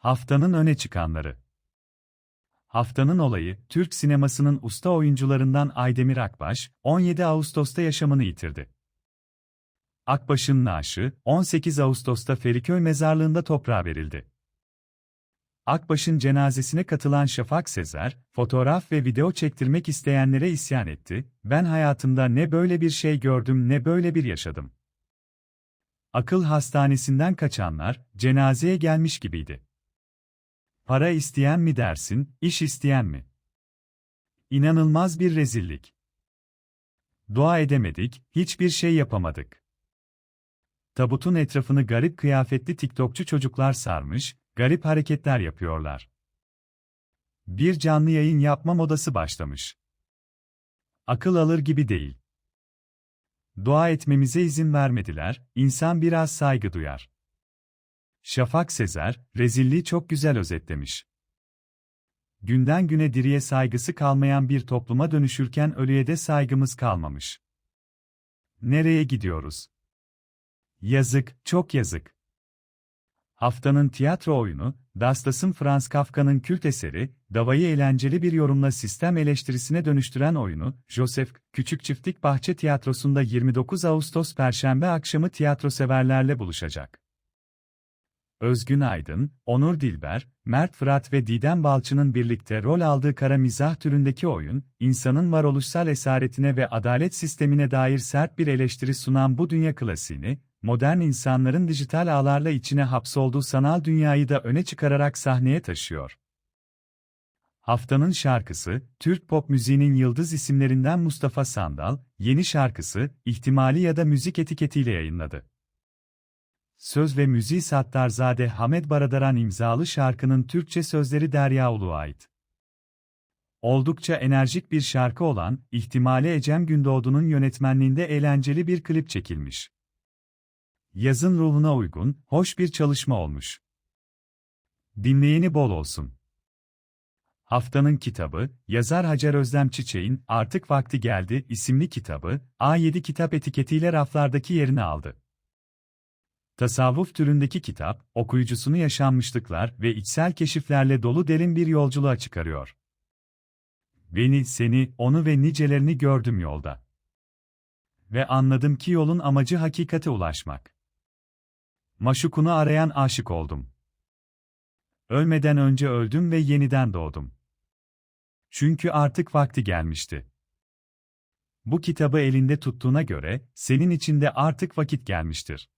Haftanın öne çıkanları. Haftanın olayı, Türk sinemasının usta oyuncularından Aydemir Akbaş, 17 Ağustos'ta yaşamını yitirdi. Akbaş'ın naaşı, 18 Ağustos'ta Feriköy mezarlığında toprağa verildi. Akbaş'ın cenazesine katılan Şafak Sezer, fotoğraf ve video çektirmek isteyenlere isyan etti, ben hayatımda ne böyle bir şey gördüm ne böyle bir yaşadım. Akıl hastanesinden kaçanlar, cenazeye gelmiş gibiydi. Para isteyen mi dersin, iş isteyen mi? İnanılmaz bir rezillik. Dua edemedik, hiçbir şey yapamadık. Tabutun etrafını garip kıyafetli TikTokçu çocuklar sarmış, garip hareketler yapıyorlar. Bir canlı yayın yapma modası başlamış. Akıl alır gibi değil. Dua etmemize izin vermediler, insan biraz saygı duyar. Şafak Sezer, rezilliği çok güzel özetlemiş. Günden güne diriye saygısı kalmayan bir topluma dönüşürken ölüye de saygımız kalmamış. Nereye gidiyoruz? Yazık, çok yazık. Haftanın tiyatro oyunu, Dastas'ın Franz Kafka'nın kült eseri, Davayı eğlenceli bir yorumla sistem eleştirisine dönüştüren oyunu, Joseph, Küçük Çiftlik Bahçe Tiyatrosu'nda 29 Ağustos Perşembe akşamı tiyatro severlerle buluşacak. Özgün Aydın, Onur Dilber, Mert Fırat ve Didem Balçı'nın birlikte rol aldığı kara mizah türündeki oyun, insanın varoluşsal esaretine ve adalet sistemine dair sert bir eleştiri sunan bu dünya klasiğini, modern insanların dijital ağlarla içine hapsolduğu sanal dünyayı da öne çıkararak sahneye taşıyor. Haftanın şarkısı, Türk pop müziğinin yıldız isimlerinden Mustafa Sandal, yeni şarkısı, ihtimali ya da müzik etiketiyle yayınladı. Söz ve müziği Sattarzade Hamed Baradaran imzalı şarkının Türkçe sözleri Derya Uluğ'a ait. Oldukça enerjik bir şarkı olan, İhtimali Ecem Gündoğdu'nun yönetmenliğinde eğlenceli bir klip çekilmiş. Yazın ruhuna uygun, hoş bir çalışma olmuş. Dinleyeni bol olsun. Haftanın kitabı, yazar Hacer Özlem Çiçek'in Artık Vakti Geldi isimli kitabı, A7 kitap etiketiyle raflardaki yerini aldı. Tasavvuf türündeki kitap, okuyucusunu yaşanmışlıklar ve içsel keşiflerle dolu derin bir yolculuğa çıkarıyor. Beni, seni, onu ve nicelerini gördüm yolda. Ve anladım ki yolun amacı hakikate ulaşmak. Maşukunu arayan aşık oldum. Ölmeden önce öldüm ve yeniden doğdum. Çünkü artık vakti gelmişti. Bu kitabı elinde tuttuğuna göre, senin için de artık vakit gelmiştir.